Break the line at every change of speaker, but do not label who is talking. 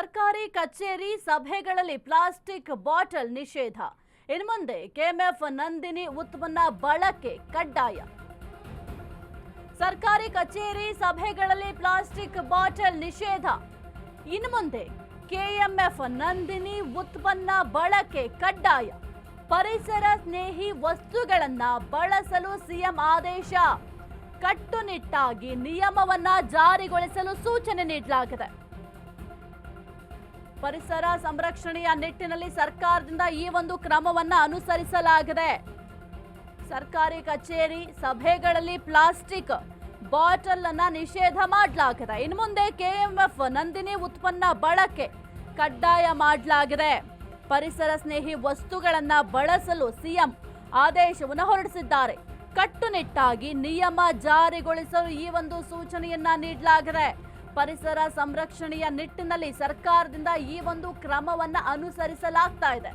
ಸರ್ಕಾರಿ ಕಚೇರಿ ಸಭೆಗಳಲ್ಲಿ ಪ್ಲಾಸ್ಟಿಕ್ ಬಾಟಲ್ ನಿಷೇಧ. ಇನ್ನು ಮುಂದೆ ಕೆಎಂಎಫ್ ನಂದಿನಿ ಉತ್ಪನ್ನ ಬಳಕೆ ಕಡ್ಡಾಯ. ಸರ್ಕಾರಿ ಕಚೇರಿ ಸಭೆಗಳಲ್ಲಿ ಪ್ಲಾಸ್ಟಿಕ್ ಬಾಟಲ್ ನಿಷೇಧ. ಇನ್ನು ಮುಂದೆ ಕೆಎಂಎಫ್ ನಂದಿನಿ ಉತ್ಪನ್ನ ಬಳಕೆ ಕಡ್ಡಾಯ. ಪರಿಸರ ಸ್ನೇಹಿ ವಸ್ತುಗಳನ್ನ ಬಳಸಲು ಸಿಎಂ ಆದೇಶ. ಕಟ್ಟುನಿಟ್ಟಾಗಿ ನಿಯಮವನ್ನ ಜಾರಿಗೊಳಿಸಲು ಸೂಚನೆ ನೀಡಲಾಗಿದೆ. ಪರಿಸರ ಸಂರಕ್ಷಣೆಯ ನಿಟ್ಟಿನಲ್ಲಿ ಸರ್ಕಾರದಿಂದ ಈ ಒಂದು ಕ್ರಮವನ್ನ ಅನುಸರಿಸಲಾಗಿದೆ. ಸರ್ಕಾರಿ ಕಚೇರಿ, ಸಭೆಗಳಲ್ಲಿ ಪ್ಲಾಸ್ಟಿಕ್ ಬಾಟಲ್ ಅನ್ನ ನಿಷೇಧ ಮಾಡಲಾಗಿದೆ. ಇನ್ನು ಮುಂದೆ ಕೆಎಂಎಫ್ ನಂದಿನಿ ಉತ್ಪನ್ನ ಬಳಕೆ ಕಡ್ಡಾಯ ಮಾಡಲಾಗಿದೆ. ಪರಿಸರ ಸ್ನೇಹಿ ವಸ್ತುಗಳನ್ನ ಬಳಸಲು ಸಿಎಂ ಆದೇಶವನ್ನು ಹೊರಡಿಸಿದ್ದಾರೆ. ಕಟ್ಟುನಿಟ್ಟಾಗಿ ನಿಯಮ ಜಾರಿಗೊಳಿಸಲು ಈ ಒಂದು ಸೂಚನೆಯನ್ನ ನೀಡಲಾಗಿದೆ. ಪರಿಸರ ಸಂರಕ್ಷಣೆಯ ನಿಟ್ಟಿನಲ್ಲಿ ಸರ್ಕಾರದಿಂದ ಈ ಒಂದು ಕ್ರಮವನ್ನ ಅನುಸರಿಸಲಾಗ್ತಾ ಇದೆ.